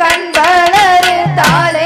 கண் வளரு தாளை.